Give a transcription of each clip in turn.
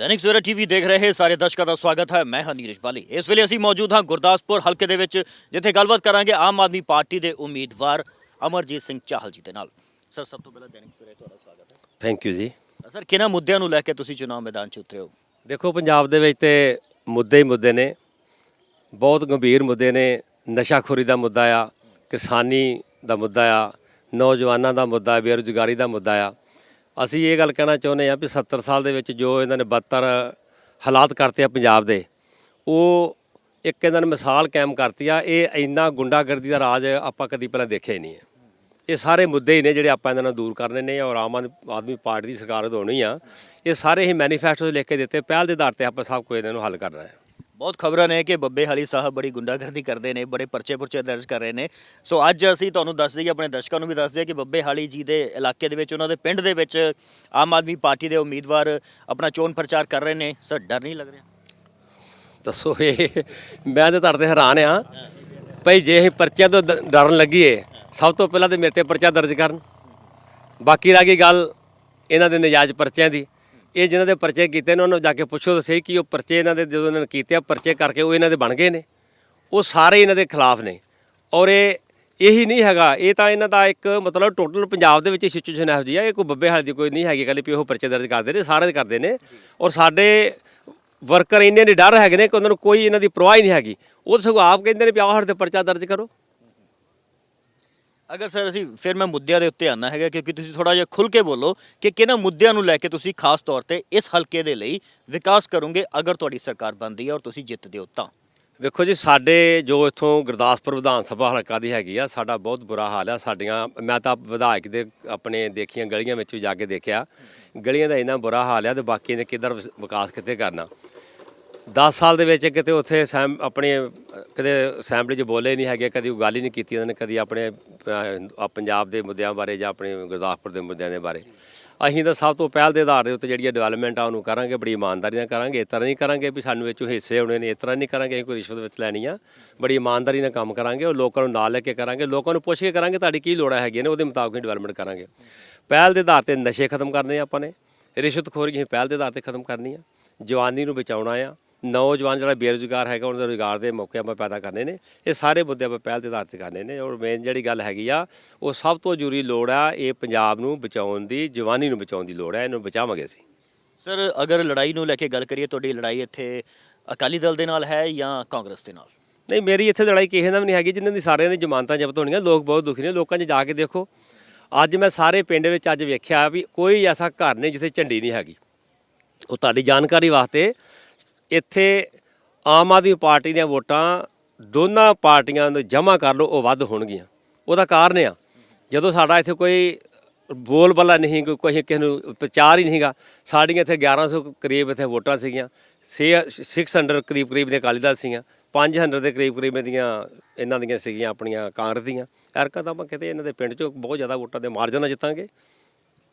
ਦੈਨਿਕ Savera TV ਦੇਖ ਰਹੇ ਸਾਰੇ ਦਰਸ਼ਕਾਂ ਦਾ ਸਵਾਗਤ ਹੈ। ਮੈਂ ਹਾਂ ਨੀਰਜ ਬਾਲੀ। ਇਸ ਵੇਲੇ ਅਸੀਂ ਮੌਜੂਦ ਹਾਂ ਗੁਰਦਾਸਪੁਰ ਹਲਕੇ ਦੇ ਵਿੱਚ ਜਿੱਥੇ ਗੱਲਬਾਤ ਕਰਾਂਗੇ ਆਮ ਆਦਮੀ ਪਾਰਟੀ ਦੇ ਉਮੀਦਵਾਰ ਅਮਰਜੀਤ ਸਿੰਘ ਚਾਹਲ ਜੀ ਦੇ ਨਾਲ। ਸਰ ਸਭ ਤੋਂ ਪਹਿਲਾਂ ਦੈਨਿਕ ਸਵੇਰਾ ਤੁਹਾਡਾ ਸਵਾਗਤ ਹੈ। ਥੈਂਕ ਯੂ ਜੀ। ਸਰ ਕਿਹਨਾਂ ਮੁੱਦਿਆਂ ਨੂੰ ਲੈ ਕੇ ਤੁਸੀਂ ਚੁਣਾਵ ਮੈਦਾਨ 'ਚ ਉਤਰੇ ਹੋ? ਦੇਖੋ ਪੰਜਾਬ ਦੇ ਵਿੱਚ ਤੇ ਮੁੱਦੇ ਹੀ ਮੁੱਦੇ ਨੇ। ਬਹੁਤ ਗੰਭੀਰ ਮੁੱਦੇ ਨੇ। ਨਸ਼ਾਖੋਰੀ ਦਾ ਮੁੱਦਾ ਆ ਕਿਸਾਨੀ ਦਾ ਮੁੱਦਾ ਆ ਨੌਜਵਾਨਾਂ ਦਾ ਮੁੱਦਾ ਬੇਰੁਜ਼ਗਾਰੀ ਦਾ ਮੁੱਦਾ ਆ। ਅਸੀਂ ਇਹ ਗੱਲ ਕਹਿਣਾ ਚਾਹੁੰਦੇ ਆ ਵੀ 70 ਸਾਲ ਦੇ ਵਿੱਚ ਜੋ ਇਹਨਾਂ ਨੇ ਬਦਤਰ ਹਾਲਾਤ ਕਰਤੇ ਆ ਪੰਜਾਬ ਦੇ, ਉਹ ਇੱਕ ਇਹਨਾਂ ਨੇ ਮਿਸਾਲ ਕਾਇਮ ਕਰਤੀ ਆ, ਇਹ ਇੰਨਾ ਗੁੰਡਾਗਰਦੀ ਦਾ ਰਾਜ ਆਪਾਂ ਕਦੀ ਪਹਿਲਾਂ ਦੇਖਿਆ ਹੀ ਨਹੀਂ ਹੈ। ਇਹ ਸਾਰੇ ਮੁੱਦੇ ਹੀ ਨੇ ਜਿਹੜੇ ਆਪਾਂ ਇਹਨਾਂ ਨੂੰ ਦੂਰ ਕਰਨੇ ਨੇ ਔਰ ਆਮ ਆਦ- ਆਦਮੀ ਪਾਰਟੀ ਦੀ ਸਰਕਾਰ ਹੋਣੀ ਆ, ਇਹ ਸਾਰੇ ਹੀ ਮੈਨੀਫੈਸਟੋ 'ਚ ਲਿਖ ਕੇ ਦਿੱਤੇ, ਪਹਿਲ ਦੇ ਆਧਾਰ ਤੇ ਆਪਾਂ ਸਭ ਕੁਝ ਇਹਨਾਂ ਨੂੰ ਹੱਲ ਕਰਨਾ ਹੈ। ਬਹੁਤ ਖਬਰਾਂ ਨੇ ਕਿ ਬੱਬੇ ਹਾਲੀ ਸਾਹਿਬ ਬੜੀ ਗੁੰਡਾਗਰਦੀ ਕਰਦੇ ਨੇ, ਬੜੇ ਪਰਚੇ ਪੁਰਚੇ ਦਰਜ ਕਰ ਰਹੇ ਨੇ। ਸੋ ਅੱਜ ਅਸੀਂ ਤੁਹਾਨੂੰ ਦੱਸ ਦਈਏ, ਆਪਣੇ ਦਰਸ਼ਕਾਂ ਨੂੰ ਵੀ ਦੱਸ ਦਈਏ ਕਿ ਬੱਬੇ ਹਾਲੀ ਜੀ ਦੇ ਇਲਾਕੇ ਦੇ ਵਿੱਚ, ਉਹਨਾਂ ਦੇ ਪਿੰਡ ਦੇ ਵਿੱਚ ਆਮ ਆਦਮੀ ਪਾਰਟੀ ਦੇ ਉਮੀਦਵਾਰ ਆਪਣਾ ਚੋਣ ਪ੍ਰਚਾਰ ਕਰ ਰਹੇ ਨੇ। ਸਰ, ਡਰ ਨਹੀਂ ਲੱਗ ਰਿਹਾ? ਦੱਸੋ ਇਹ, ਮੈਂ ਤਾਂ ਤੁਹਾਡੇ ਤੇ ਹੈਰਾਨ ਆ। ਭਈ ਜੇ ਅਸੀਂ ਪਰਚਿਆਂ ਤੋਂ ਡ- ਡਰਨ ਲੱਗੀਏ, ਸਭ ਤੋਂ ਪਹਿਲਾਂ ਤੇ ਮੇਰੇ ਤੇ ਪਰਚਾ ਦਰਜ ਕਰਨ। ਬਾਕੀ ਰਹਿ ਗਈ ਗੱਲ ਇਹਨਾਂ ਦੇ ਨਜਾਇਜ਼ ਪਰਚਿਆਂ ਦੀ। ਇਹ ਜਿਨ੍ਹਾਂ ਦੇ ਪਰਚੇ ਕੀਤੇ ਨੇ, ਉਹਨਾਂ ਨੂੰ ਜਾ ਕੇ ਪੁੱਛੋ ਤਾਂ ਸਹੀ ਕਿ ਉਹ ਪਰਚੇ ਇਹਨਾਂ ਦੇ ਜਦੋਂ ਇਹਨਾਂ ਨੇ ਕੀਤੇ ਆ, ਪਰਚੇ ਕਰਕੇ ਉਹ ਇਹਨਾਂ ਦੇ ਬਣ ਗਏ ਨੇ। ਉਹ ਸਾਰੇ ਇਹਨਾਂ ਦੇ ਖਿਲਾਫ ਨੇ। ਔਰ ਇਹ ਇਹੀ ਨਹੀਂ ਹੈਗਾ, ਇਹ ਤਾਂ ਇਹਨਾਂ ਦਾ ਇੱਕ ਮਤਲਬ ਟੋਟਲ ਪੰਜਾਬ ਦੇ ਵਿੱਚ ਸਿਚੁਏਸ਼ਨ ਇਹੋ ਜਿਹੀ ਆ, ਇਹ ਕੋਈ ਬੱਬੇ ਹਾਲ ਦੀ ਕੋਈ ਨਹੀਂ ਹੈਗੀ ਗੱਲ ਵੀ ਉਹ ਪਰਚੇ ਦਰਜ ਕਰਦੇ ਨੇ, ਸਾਰੇ ਕਰਦੇ ਨੇ। ਔਰ ਸਾਡੇ ਵਰਕਰ ਇੰਨੇ ਨੇ, ਡਰ ਹੈਗੇ ਨੇ ਕਿ ਉਹਨਾਂ ਨੂੰ ਕੋਈ ਇਹਨਾਂ ਦੀ ਪਰਵਾਹ ਹੀ ਨਹੀਂ ਹੈਗੀ। ਉਹ ਤਾਂ ਸਗੋਂ ਆਪ ਕਹਿੰਦੇ ਨੇ ਵੀ ਆਹ ਸਾਡੇ ਤੇ ਪਰਚਾ ਦਰਜ ਕਰੋ। ਅਗਰ ਸਰ ਅਸੀਂ ਫਿਰ ਮੈਂ ਮੁੱਦਿਆਂ ਦੇ ਉੱਤੇ ਆਣਾ ਹੈਗਾ, ਕਿਉਂਕਿ ਤੁਸੀਂ ਥੋੜਾ ਜਿਹਾ ਖੁੱਲ ਕੇ ਬੋਲੋ ਕਿ ਕਿਹਨਾਂ ਮੁੱਦਿਆਂ ਨੂੰ ਲੈ ਕੇ ਤੁਸੀਂ ਖਾਸ ਤੌਰ ਤੇ ਇਸ ਹਲਕੇ ਦੇ ਲਈ ਵਿਕਾਸ ਕਰੋਗੇ ਅਗਰ ਤੁਹਾਡੀ ਸਰਕਾਰ ਬਣਦੀ ਹੈ ਔਰ ਤੁਸੀਂ ਜਿੱਤਦੇ ਹੋ ਤਾਂ। ਵੇਖੋ ਜੀ, ਸਾਡੇ ਜੋ ਇੱਥੋਂ ਗੁਰਦਾਸਪੁਰ ਵਿਧਾਨ ਸਭਾ ਹਲਕਾ ਦੀ ਹੈਗੀ ਆ, ਸਾਡਾ ਬਹੁਤ ਬੁਰਾ ਹਾਲ ਆ। ਸਾਡੀਆਂ, ਮੈਂ ਤਾਂ ਵਿਧਾਇਕ ਦੇ ਆਪਣੇ ਦੇਖੀਆਂ ਗਲੀਆਂ ਵਿੱਚ ਵੀ ਜਾ ਕੇ ਦੇਖਿਆ। ਗਲੀਆਂ ਦਾ ਇੰਨਾ ਬੁਰਾ ਹਾਲ ਆ ਤੇ ਬਾਕੀ ਨੇ ਕਿੱਧਰ ਵਿਸ- ਵਿਕਾਸ ਕਿੱਥੇ ਕਰਨਾ। 10 ਸਾਲ ਦੇ ਵਿੱਚ ਕਿਤੇ ਉੱਥੇ ਸੈਮ ਆਪਣੇ ਅਹ, ਕਦੇ ਅਸੈਂਬਲੀ 'ਚ ਬੋਲੇ ਨਹੀਂ ਹੈਗੇ ਕਦੀ ਉਹ ਗੱਲ ਹੀ ਨਹੀਂ ਕੀਤੀ ਉਹਨਾਂ ਨੇ ਕਦੀ ਆਪਣੇ ਅਹ, ਪੰਜਾਬ ਦੇ ਮੁੱਦਿਆਂ ਬਾਰੇ ਜਾਂ ਆਪਣੇ ਗੁਰਦਾਸਪੁਰ ਦੇ ਮੁੱਦਿਆਂ ਦੇ ਬਾਰੇ। ਅਸੀਂ ਤਾਂ ਸਭ ਤੋਂ ਪਹਿਲ ਦੇ ਆਧਾਰ ਦੇ ਉੱਤੇ ਜਿਹੜੀ ਡਿਵੈਲਪਮੈਂਟ ਆ ਉਹਨੂੰ ਕਰਾਂਗੇ ਬੜੀ ਇਮਾਨਦਾਰੀ ਨਾਲ ਕਰਾਂਗੇ ਇਸ ਤਰ੍ਹਾਂ ਨਹੀਂ ਕਰਾਂਗੇ ਵੀ ਸਾਨੂੰ ਵਿੱਚੋਂ ਹਿੱਸੇ ਆਉਣੇ ਨੇ ਇਸ ਤਰ੍ਹਾਂ ਨਹੀਂ ਕਰਾਂਗੇ ਅਸੀਂ ਕੋਈ ਰਿਸ਼ਵਤ ਵਿੱਚ ਲੈਣੀ ਆ। ਬੜੀ ਇਮਾਨਦਾਰੀ ਨਾਲ ਕੰਮ ਕਰਾਂਗੇ ਉਹ ਲੋਕਾਂ ਨੂੰ ਨਾਲ ਲੈ ਕੇ ਕਰਾਂਗੇ ਲੋਕਾਂ ਨੂੰ ਪੁੱਛ ਕੇ ਕਰਾਂਗੇ ਤੁਹਾਡੀ ਕੀ ਲੋੜਾਂ ਹੈਗੀਆਂ ਨੇ ਉਹਦੇ ਮੁਤਾਬਕ ਹੀ ਡਿਵੈਲਪਮੈਂਟ ਕਰਾਂਗੇ। ਪਹਿਲ ਦੇ ਆਧਾਰ ਤੇ ਨਸ਼ੇ ਖਤਮ ਕਰਨੇ ਆ ਆਪਾਂ ਨੇ ਰਿਸ਼ਵਤਖੋਰੀ ਅਸੀਂ ਪਹਿਲ ਦੇ ਆਧਾਰ ਤੇ ਖਤਮ ਕਰਨੀ ਆ ਜਵਾਨੀ ਨੂੰ ਬਚਾਉਣਾ ਆ ਨੌਜਵਾਨ ਜਿਹੜਾ ਬੇਰੁਜ਼ਗਾਰ ਹੈਗਾ ਉਹਨਾਂ ਦੇ ਰੁਜ਼ਗਾਰ ਦੇ ਮੌਕੇ ਆਪਾਂ ਪੈਦਾ ਕਰਨੇ ਨੇ। ਇਹ ਸਾਰੇ ਮੁੱਦੇ ਆਪਾਂ ਪਹਿਲ ਦੇ ਆਧਾਰ ਤੇ ਕਰਨੇ ਨੇ। ਔਰ ਮੇਨ ਜਿਹੜੀ ਗੱਲ ਹੈਗੀ ਆ ਉਹ ਸਭ ਤੋਂ ਜ਼ਰੂਰੀ ਲੋੜ ਆ ਇਹ ਪੰਜਾਬ ਨੂੰ ਬਚਾਉਣ ਦੀ ਜਵਾਨੀ ਨੂੰ ਬਚਾਉਣ ਦੀ ਲੋੜ ਆ। ਇਹਨੂੰ ਬਚਾਵਾਂਗੇ ਅਸੀਂ। ਸਰ ਅਗਰ ਲੜਾਈ ਨੂੰ ਲੈ ਕੇ ਗੱਲ ਕਰੀਏ ਤੁਹਾਡੀ ਲੜਾਈ ਇੱਥੇ ਅਕਾਲੀ ਦਲ ਦੇ ਨਾਲ ਹੈ ਜਾਂ ਕਾਂਗਰਸ ਦੇ ਨਾਲ? ਨਹੀਂ ਮੇਰੀ ਇੱਥੇ ਲੜਾਈ ਕਿਸੇ ਨਾਲ ਵੀ ਨਹੀਂ ਹੈਗੀ ਜਿਨ੍ਹਾਂ ਦੀ ਸਾਰਿਆਂ ਦੀ ਜ਼ਮਾਨਤਾਂ ਜ਼ਬਤ ਹੋਣੀਆਂ। ਲੋਕ ਬਹੁਤ ਦੁਖੀ ਨੇ। ਲੋਕਾਂ 'ਚ ਜਾ ਕੇ ਦੇਖੋ। ਅੱਜ ਮੈਂ ਸਾਰੇ ਪਿੰਡ ਵਿੱਚ ਅੱਜ ਵੇਖਿਆ ਵੀ ਕੋਈ ਐਸਾ ਘਰ ਨਹੀਂ ਜਿੱਥੇ ਝੰਡੀ ਨਹੀਂ ਹੈਗੀ। ਉਹ ਤੁਹਾਡੀ ਜਾਣਕਾਰੀ ਵਾਸਤੇ ਇੱਥੇ ਆਮ ਆਦਮੀ ਪਾਰਟੀ ਦੀਆਂ ਵੋਟਾਂ ਦੋਨਾਂ ਪਾਰਟੀਆਂ ਨੂੰ ਜਮ੍ਹਾਂ ਕਰ ਲਓ, ਉਹ ਵੱਧ ਹੋਣਗੀਆਂ। ਉਹਦਾ ਕਾਰਨ ਆ, ਜਦੋਂ ਸਾਡਾ ਇੱਥੇ ਕੋਈ ਬੋਲ ਬੱਲਾ ਨਹੀਂ, ਕੋਈ ਕੋਈ ਕਿਸੇ ਨੂੰ ਪ੍ਰਚਾਰ ਹੀ ਨਹੀਂਗਾ, ਸਾਡੀਆਂ ਇੱਥੇ 1100 ਕਰੀਬ ਇੱਥੇ ਵੋਟਾਂ ਸੀਗੀਆਂ 600 ਕਰੀਬ ਕਰੀਬ ਦੀਆਂ ਅਕਾਲੀ ਦਲ ਸੀਗੀਆਂ 500 ਦੇ ਕਰੀਬ ਕਰੀਬ ਦੀਆਂ ਇਹਨਾਂ ਦੀਆਂ ਸੀਗੀਆਂ, ਆਪਣੀਆਂ ਕਾਂਗਰਸ ਦੀਆਂ। ਐਰਕਾ ਤਾਂ ਆਪਾਂ ਕਿਤੇ ਇਹਨਾਂ ਦੇ ਪਿੰਡ 'ਚੋਂ ਬਹੁਤ ਜ਼ਿਆਦਾ ਵੋਟਾਂ ਦੇ ਮਾਰਜਨ ਨਾਲ ਜਿੱਤਾਂਗੇ।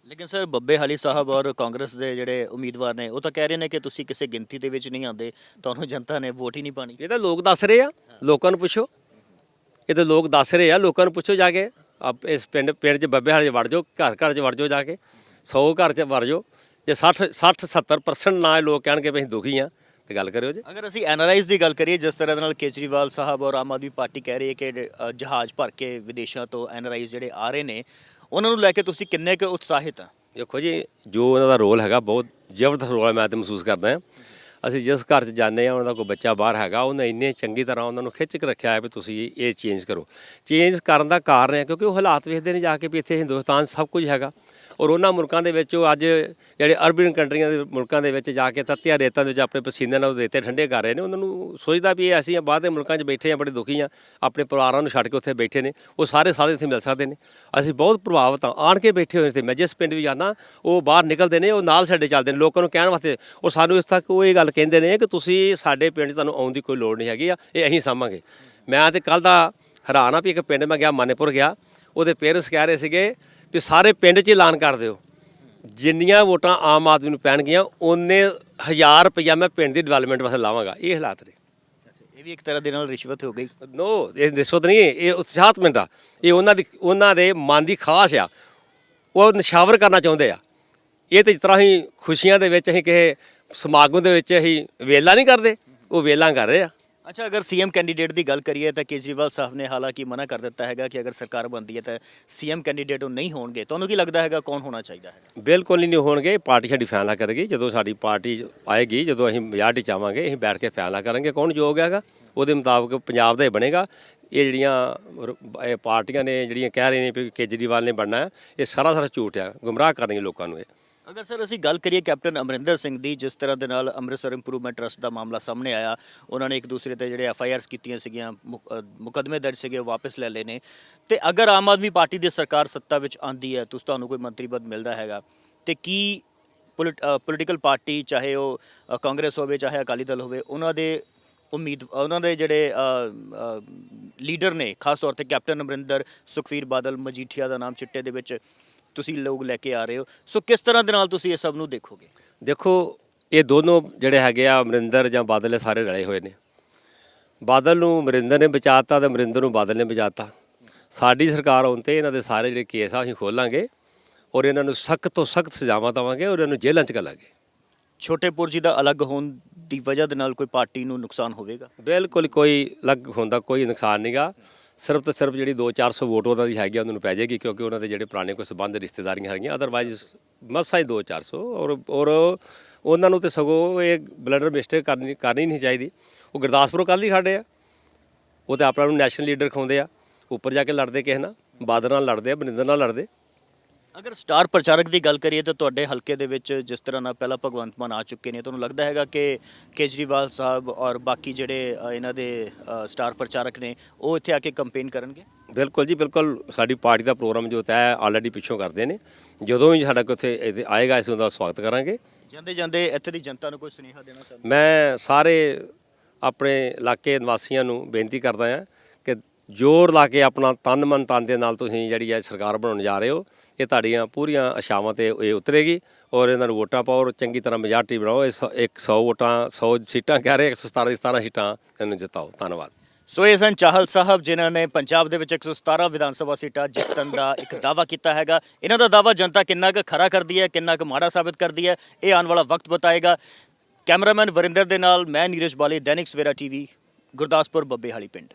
ਲੇਕਿਨ ਸਰ ਬੱਬੇ ਹਾਲੀ ਸਾਹਿਬ ਔਰ ਕਾਂਗਰਸ ਦੇ ਜਿਹੜੇ ਉਮੀਦਵਾਰ ਨੇ ਉਹ ਤਾਂ ਕਹਿ ਰਹੇ ਨੇ ਕਿ ਤੁਸੀਂ ਕਿਸੇ ਗਿਣਤੀ ਦੇ ਵਿੱਚ ਨਹੀਂ ਆਉਂਦੇ ਤੁਹਾਨੂੰ ਜਨਤਾ ਨੇ ਵੋਟ ਹੀ ਨਹੀਂ ਪਾਣੀ। ਇਹ ਤਾਂ ਲੋਕ ਦੱਸ ਰਹੇ ਆ ਲੋਕਾਂ ਨੂੰ ਪੁੱਛੋ। ਇਹ ਤਾਂ ਲੋਕ ਦੱਸ ਰਹੇ ਆ ਲੋਕਾਂ ਨੂੰ ਪੁੱਛੋ ਜਾ ਕੇ। ਆਪ ਇਸ ਪਿੰਡ ਪਿੰਡ 'ਚ ਬੱਬੇ ਹਾਲੇ 'ਚ ਵੜ ਜਾਓ ਘਰ ਘਰ 'ਚ ਵੜ ਜਾਓ ਜਾ ਕੇ। 100 ਘਰ 'ਚ ਵੜ ਜਾਓ। ਜੇ 60 60 70% ਨਾ ਲੋਕ ਕਹਿਣਗੇ ਵੀ ਅਸੀਂ ਦੁਖੀ ਆ ਤੇ ਗੱਲ ਕਰਿਓ ਜੀ। ਅਗਰ ਅਸੀਂ ਐਨਆਰਆਈਜ਼ ਦੀ ਗੱਲ ਕਰੀਏ ਜਿਸ ਤਰ੍ਹਾਂ ਦੇ ਨਾਲ ਕੇਜਰੀਵਾਲ ਸਾਹਿਬ ਔਰ ਆਮ ਆਦਮੀ ਪਾਰਟੀ ਕਹਿ ਰਹੀ ਹੈ ਕਿ ਜਹਾਜ਼ ਭਰ ਕੇ ਵਿਦੇਸ਼ਾਂ ਤੋਂ ਐਨਆਰਆਈਜ਼ ਜਿਹੜੇ ਆ ਰਹੇ ਨੇ ਉਹਨਾਂ ਨੂੰ ਲੈ ਕੇ ਤੁਸੀਂ ਕਿੰਨੇ ਕੁ ਉਤਸ਼ਾਹਿਤ ਆ? ਦੇਖੋ ਜੀ, ਜੋ ਉਹਨਾਂ ਦਾ ਰੋਲ ਹੈਗਾ, ਬਹੁਤ ਜ਼ਬਰਦਸਤ ਰੋਲ ਮੈਂ ਤਾਂ ਮਹਿਸੂਸ ਕਰਦਾ ਹਾਂ। ਅਸੀਂ ਜਿਸ ਘਰ 'ਚ ਜਾਂਦੇ ਆ ਉਹਨਾਂ ਦਾ ਕੋਈ ਬੱਚਾ ਬਾਹਰ ਹੈਗਾ, ਉਹਨੇ ਇੰਨੇ ਚੰਗੀ ਤਰ੍ਹਾਂ ਉਹਨਾਂ ਨੂੰ ਖਿੱਚ ਕੇ ਰੱਖਿਆ ਹੈ ਵੀ ਤੁਸੀਂ ਇਹ ਚੇਂਜ ਕਰੋ। ਚੇਂਜ ਕਰਨ ਦਾ ਕਾਰਨ ਹੈ, ਕਿਉਂਕਿ ਉਹ ਹਾਲਾਤ ਵੇਖਦੇ ਨੇ ਜਾ ਕੇ ਵੀ ਇੱਥੇ ਹਿੰਦੁਸਤਾਨ 'ਚ ਸਭ ਕੁਝ ਹੈਗਾ। ਔਰ ਉਹਨਾਂ ਮੁਲਕਾਂ ਦੇ ਵਿੱਚ ਉਹ ਅੱਜ ਜਿਹੜੇ ਅਰਬਨ ਕੰਟਰੀਆਂ ਦੇ ਮੁਲਕਾਂ ਦੇ ਵਿੱਚ ਜਾ ਕੇ ਤੱਤੀਆਂ ਰੇਤਾਂ ਦੇ ਵਿੱਚ ਆਪਣੇ ਪਸੀਨੇ ਨਾਲ ਰੇਤੇ ਠੰਡੇ ਕਰ ਰਹੇ ਨੇ, ਉਹਨਾਂ ਨੂੰ ਸੋਚਦਾ ਵੀ ਇਹ ਅਸੀਂ ਬਾਹਰ ਦੇ ਮੁਲਕਾਂ 'ਚ ਬੈਠੇ ਆ, ਬੜੇ ਦੁਖੀ ਆ, ਆਪਣੇ ਪਰਿਵਾਰਾਂ ਨੂੰ ਛੱਡ ਕੇ ਉੱਥੇ ਬੈਠੇ ਨੇ, ਉਹ ਸਾਰੇ ਸਾਦੇ ਇੱਥੇ ਮਿਲ ਸਕਦੇ ਨੇ। ਅਸੀਂ ਬਹੁਤ ਪ੍ਰਭਾਵਿਤ ਹਾਂ ਆਣ ਕੇ ਬੈਠੇ ਹੋਏ ਇੱਥੇ, ਮੈਂ ਜਿਸ ਪਿੰਡ ਵੀ ਜਾਂਦਾ, ਉਹ ਬਾਹਰ ਨਿਕਲਦੇ ਨੇ, ਉਹ ਨਾਲ ਸਾਡੇ ਚੱਲਦੇ ਨੇ, ਲੋਕਾਂ ਨੂੰ ਕਹਿਣ ਵਾਸਤੇ, ਔਰ ਸਾਨੂੰ ਇਸ ਤੱਕ ਉਹ ਇਹ ਗੱਲ ਕਹਿੰਦੇ ਨੇ ਕਿ ਤੁਸੀਂ ਸਾਡੇ ਪਿੰਡ 'ਚ ਤੁਹਾਨੂੰ ਆਉਣ ਦੀ ਕੋਈ ਲੋੜ ਨਹੀਂ ਹੈਗੀ ਆ, ਇਹ ਅਸੀਂ ਸਾਂਭਾਂਗੇ। ਮੈਂ ਤੇ ਕੱਲ ਦਾ ਹੈਰਾਨ ਆ ਵੀ ਇੱਕ ਪਿੰਡ ਮੈਂ ਗਿਆ, ਮਾਨੇਪੁਰ ਗਿਆ, ਉਹਦੇ ਪੇਰੈਂਟਸ ਕਹਿ ਰਹੇ ਸੀਗੇ ਵੀ ਸਾਰੇ ਪਿੰਡ 'ਚ ਐਲਾਨ ਕਰ ਦਿਓ। ਜਿੰਨੀਆਂ ਵੋਟਾਂ ਆਮ ਆਦਮੀ ਨੂੰ ਪੈਣਗੀਆਂ ਉਹਨੇ ਹਜ਼ਾਰ ਰੁਪਈਆ ਮੈਂ ਪਿੰਡ ਦੀ ਡਿਵੈਲਪਮੈਂਟ ਵਾਸਤੇ ਲਾਵਾਂਗਾ। ਇਹ ਹਾਲਾਤ ਨੇ। ਇਹ ਵੀ ਇੱਕ ਤਰ੍ਹਾਂ ਦੇ ਨਾਲ ਰਿਸ਼ਵਤ ਹੋ ਗਈ। ਨੋ ਇਹ ਰਿਸ਼ਵਤ ਨਹੀਂ ਇਹ ਉਤਸ਼ਾਹਤਮੈਂਟ ਆ। ਇਹ ਉਹਨਾਂ ਦੀ ਉਹਨਾਂ ਦੇ ਮਨ ਦੀ ਖਾਸ ਆ। ਉਹ ਨਿਸ਼ਾਵਰ ਕਰਨਾ ਚਾਹੁੰਦੇ ਆ। ਇਹ ਤੇ ਜਿਸ ਤਰ੍ਹਾਂ ਹੀ ਖੁਸ਼ੀਆਂ ਦੇ ਵਿੱਚ ਅਸੀਂ ਕਿਸੇ ਸਮਾਗਮ ਦੇ ਵਿੱਚ ਅਸੀਂ ਵੇਲਾ ਨਹੀਂ ਕਰਦੇ ਉਹ ਵੇਲਾ ਕਰ ਰਹੇ ਆ। ਅੱਛਾ, ਅਗਰ ਸੀਐਮ ਕੈਂਡੀਡੇਟ ਦੀ ਗੱਲ ਕਰੀਏ ਤਾਂ ਕੇਜਰੀਵਾਲ ਸਾਹਿਬ ਨੇ ਹਾਲਾਂਕਿ ਮਨਾ ਕਰ ਦਿੱਤਾ ਹੈਗਾ ਕਿ ਅਗਰ ਸਰਕਾਰ ਬਣਦੀ ਹੈ ਤਾਂ ਸੀਐਮ ਕੈਂਡੀਡੇਟ ਉਹ ਨਹੀਂ ਹੋਣਗੇ। ਤੁਹਾਨੂੰ ਕੀ ਲੱਗਦਾ ਹੈਗਾ, ਕੌਣ ਹੋਣਾ ਚਾਹੀਦਾ ਹੈ ਬਿਲਕੁਲ ਹੀ ਨਹੀਂ ਹੋਣਗੇ। ਪਾਰਟੀ ਸਾਡੀ ਫੈਸਲਾ ਕਰੇਗੀ। ਜਦੋਂ ਸਾਡੀ ਪਾਰਟੀ ਆਏਗੀ, ਜਦੋਂ ਅਸੀਂ ਮੈਜੋਰਟੀ ਚਾਹਾਂਗੇ ਅਸੀਂ ਬੈਠ ਕੇ ਫੈਸਲਾ ਕਰਾਂਗੇ ਕੌਣ ਯੋਗ ਹੈਗਾ। ਉਹਦੇ ਮੁਤਾਬਕ ਪੰਜਾਬ ਦਾ ਹੀ ਬਣੇਗਾ। ਇਹ ਜਿਹੜੀਆਂ ਰ- ਇਹ ਪਾਰਟੀਆਂ ਨੇ ਜਿਹੜੀਆਂ ਕਹਿ ਰਹੇ ਨੇ ਵੀ ਕੇਜਰੀਵਾਲ ਨੇ ਬਣਨਾ ਹੈ, ਇਹ ਸਾਰਾ ਸਾਰਾ ਝੂਠ ਆ ਗੁੰਮਰਾਹ ਕਰਨਗੇ ਲੋਕਾਂ ਨੂੰ ਇਹ। ਅਗਰ ਸਰ ਅਸੀਂ ਗੱਲ ਕਰੀਏ ਕੈਪਟਨ ਅਮਰਿੰਦਰ ਸਿੰਘ ਦੀ, ਜਿਸ ਤਰ੍ਹਾਂ ਦੇ ਨਾਲ ਅੰਮ੍ਰਿਤਸਰ ਇੰਪਰੂਵਮੈਂਟ ਟਰਸਟ ਦਾ ਮਾਮਲਾ ਸਾਹਮਣੇ ਆਇਆ, ਉਹਨਾਂ ਨੇ ਇੱਕ ਦੂਸਰੇ ਤੇ ਜਿਹੜੇ ਐਫ ਆਈ ਆਰਸ ਕੀਤੀਆਂ ਸੀਗੀਆਂ ਮੁਕ- ਮੁਕੱਦਮੇ ਦਰਜ ਸੀਗੇ, ਉਹ ਵਾਪਸ ਲੈ ਲਏ ਨੇ। ਤੇ ਅਗਰ ਆਮ ਆਦਮੀ ਪਾਰਟੀ ਦੀ ਸਰਕਾਰ ਸੱਤਾ ਵਿੱਚ ਆਂਦੀ ਹੈ, ਤੁਸੀਂ ਤੁਹਾਨੂੰ ਕੋਈ ਮੰਤਰੀ ਪਦ ਮਿਲਦਾ ਹੈਗਾ, ਤੇ ਕੀ ਪੋਲੀਟੀਕਲ ਪਾਰਟੀ ਚਾਹੇ ਉਹ ਕਾਂਗਰਸ ਹੋਵੇ, ਚਾਹੇ ਅਕਾਲੀ ਦਲ ਹੋਵੇ, ਉਹਨਾਂ ਦੇ ਉਮੀਦ, ਉਹਨਾਂ ਦੇ ਜਿਹੜੇ ਲੀਡਰ ਨੇ, ਖਾਸ ਤੌਰ ਤੇ ਕੈਪਟਨ ਅਮਰਿੰਦਰ, ਸੁਖਵੀਰ ਬਾਦਲ, ਮਜੀਠੀਆ ਦਾ ਨਾਮ ਚਿੱਟੇ ਦੇ ਵਿੱਚ ਤੁਸੀਂ ਲੋਕ ਲੈ ਕੇ ਆ ਰਹੇ ਹੋ? ਸੋ ਕਿਸ ਤਰ੍ਹਾਂ ਦੇ ਨਾਲ ਤੁਸੀਂ ਇਹ ਸਭ ਨੂੰ ਦੇਖੋਗੇ? ਦੇਖੋ ਇਹ ਦੋਨੋਂ ਜਿਹੜੇ ਹੈਗੇ ਆ ਅਮਰਿੰਦਰ ਜਾਂ ਬਾਦਲ ਇਹ ਸਾਰੇ ਰਲੇ ਹੋਏ ਨੇ। ਬਾਦਲ ਨੂੰ ਅਮਰਿੰਦਰ ਨੇ ਬਚਾਤਾ ਤੇ ਅਮਰਿੰਦਰ ਨੂੰ ਬਾਦਲ ਨੇ ਬਚਾਤਾ। ਸਾਡੀ ਸਰਕਾਰ ਆਉਣ ਤੇ ਇਹਨਾਂ ਦੇ ਸਾਰੇ ਜਿਹੜੇ ਕੇਸ ਆ ਅਸੀਂ ਖੋਲਾਂਗੇ ਔਰ ਇਹਨਾਂ ਨੂੰ ਸਖਤ ਤੋਂ ਸਖਤ ਸਜ਼ਾਵਾਂ ਦੇਵਾਂਗੇ ਔਰ ਇਹਨਾਂ ਨੂੰ ਜੇਲ੍ਹਾਂ 'ਚ ਘੱਲਾਂਗੇ। ਛੋਟੇਪੁਰ ਜੀ ਦਾ ਅਲੱਗ ਹੋਣ ਦੀ ਵਜ੍ਹਾ ਦੇ ਨਾਲ ਕੋਈ ਪਾਰਟੀ ਨੂੰ ਨੁਕਸਾਨ ਹੋਵੇਗਾ? ਬਿਲਕੁਲ ਕੋਈ ਲੱਗ ਹੁੰਦਾ ਕੋਈ ਨੁਕਸਾਨ ਨਹੀਂਗਾ ਸਿਰਫ ਤੇ ਸਿਰਫ ਜਿਹੜੀ 2-400 ਵੋਟ ਉਹਨਾਂ ਦੀ ਹੈਗੀ ਆ, ਉਹਨਾਂ ਨੂੰ ਪੈ ਜਾਏਗੀ ਕਿਉਂਕਿ ਉਹਨਾਂ ਦੇ ਜਿਹੜੇ ਪੁਰਾਣੇ ਕੋਈ ਸਬੰਧ ਰਿਸ਼ਤੇਦਾਰੀਆਂ ਹੈਗੀਆਂ ਅਦਰਵਾਈਜ਼ ਮਸਾ ਹੀ 2-400 ਔਰ ਔਰ ਉਹਨਾਂ ਨੂੰ ਤੇ ਸਗੋਂ ਇਹ ਬਲਡਰ ਮਿਸਟੇਕ ਕਰਨੀ ਕਰਨੀ ਨਹੀਂ ਚਾਹੀਦੀ। ਉਹ ਗੁਰਦਾਸਪੁਰੋਂ ਕੱਲ੍ਹ ਹੀ ਖੜੇ ਆ। ਉਹ ਤੇ ਆਪਣਾ ਨੂੰ ਨੈਸ਼ਨਲ ਲੀਡਰ ਖਾਉਂਦੇ ਆ। ਉੱਪਰ ਜਾ ਕੇ ਲੜਦੇ ਕਿਸੇ ਨਾਲ ਬਾਦਲ ਨਾਲ ਲੜਦੇ ਆ ਬਨਿੰਦਰ ਨਾਲ ਲੜਦੇ। ਅਗਰ ਸਟਾਰ ਪ੍ਰਚਾਰਕ ਦੀ ਗੱਲ ਕਰੀਏ ਤਾਂ ਤੁਹਾਡੇ ਹਲਕੇ ਦੇ ਵਿੱਚ ਜਿਸ ਤਰ੍ਹਾਂ ਨਾਲ ਪਹਿਲਾਂ ਭਗਵੰਤ ਮਾਨ ਆ ਚੁੱਕੇ ਨੇ ਤੁਹਾਨੂੰ ਲੱਗਦਾ ਹੈਗਾ ਕਿ ਕੇਜਰੀਵਾਲ ਸਾਹਿਬ ਔਰ ਬਾਕੀ ਜਿਹੜੇ ਅ, ਇਹਨਾਂ ਦੇ ਅ, ਸਟਾਰ ਪ੍ਰਚਾਰਕ ਨੇ ਉਹ ਇੱਥੇ ਆ ਕੇ ਕੰਪੇਨ ਕਰਨਗੇ? ਬਿਲਕੁਲ ਜੀ ਬਿਲਕੁਲ। ਸਾਡੀ ਪਾਰਟੀ ਦਾ ਪ੍ਰੋਗਰਾਮ ਜੋ ਤੈਅ ਆਲਰੇਡੀ ਪਿੱਛੋਂ ਕਰਦੇ ਨੇ। ਜਦੋਂ ਵੀ ਸਾਡਾ ਕੋਈ ਉੱਥੇ ਇੱਥੇ ਆਏਗਾ ਅਸੀਂ ਉਹਦਾ ਸਵਾਗਤ ਕਰਾਂਗੇ। ਜਾਂਦੇ ਜਾਂਦੇ ਇੱਥੇ ਦੀ ਜਨਤਾ ਨੂੰ ਕੋਈ ਸੁਨੇਹਾ ਦੇਣਾ ਚਾਹੁੰਦੇ? ਮੈਂ ਸਾਰੇ ਆਪਣੇ ਇਲਾਕੇ ਨਿਵਾਸੀਆਂ ਨੂੰ ਬੇਨਤੀ ਕਰਦਾ ਹਾਂ ਜ਼ੋਰ ਲਾ ਕੇ ਆਪਣਾ ਤਨ ਮਨ ਤਨ ਦੇ ਨਾਲ ਤੁਸੀਂ ਜਿਹੜੀ ਹੈ ਸਰਕਾਰ ਬਣਾਉਣ ਜਾ ਰਹੇ ਹੋ, ਇਹ ਤੁਹਾਡੀਆਂ ਪੂਰੀਆਂ ਆਸ਼ਾਵਾਂ ਤੇ ਇਹ ਉਤਰੇਗੀ ਔਰ ਇਹਨਾਂ ਨੂੰ ਵੋਟਾਂ ਪਾਓ ਔਰ ਚੰਗੀ ਤਰ੍ਹਾਂ ਮੈਜੋਰਟੀ ਬਣਾਓ, ਇਹ 100 ਵੋਟਾਂ 100 ਸੀਟਾਂ ਕਹਿ ਰਹੇ 117 ਦੀ 17 ਸੀਟਾਂ ਇਹਨੂੰ ਜਿਤਾਓ। ਧੰਨਵਾਦ। ਸੋ ਇਹ ਸਨ ਚਾਹਲ ਸਾਹਿਬ, ਜਿਨ੍ਹਾਂ ਨੇ ਪੰਜਾਬ ਦੇ ਵਿੱਚ 117 ਵਿਧਾਨ ਸਭਾ ਸੀਟਾਂ ਜਿੱਤਣ ਦਾ ਇੱਕ ਦਾਵਾ ਕੀਤਾ ਹੈਗਾ। ਇਹਨਾਂ ਦਾ ਦਾਵਾ ਜਨਤਾ ਕਿੰਨਾ ਕੁ ਖਰਾ ਕਰਦੀ ਹੈ, ਕਿੰਨਾ ਕੁ ਮਾੜਾ ਸਾਬਿਤ ਕਰਦੀ ਹੈ, ਇਹ ਆਉਣ ਵਾਲਾ ਵਕਤ ਬਤਾਏਗਾ। ਕੈਮਰਾਮੈਨ ਵਰਿੰਦਰ ਦੇ ਨਾਲ, ਮੈਂ ਨੀਰਜ ਬਾਲੀ, ਦੈਨਿਕ ਸਵੇਰਾ ਟੀਵੀ, ਗੁਰਦਾਸਪੁਰ ਬੱਬੇਹਾਲੀ ਪਿੰਡ।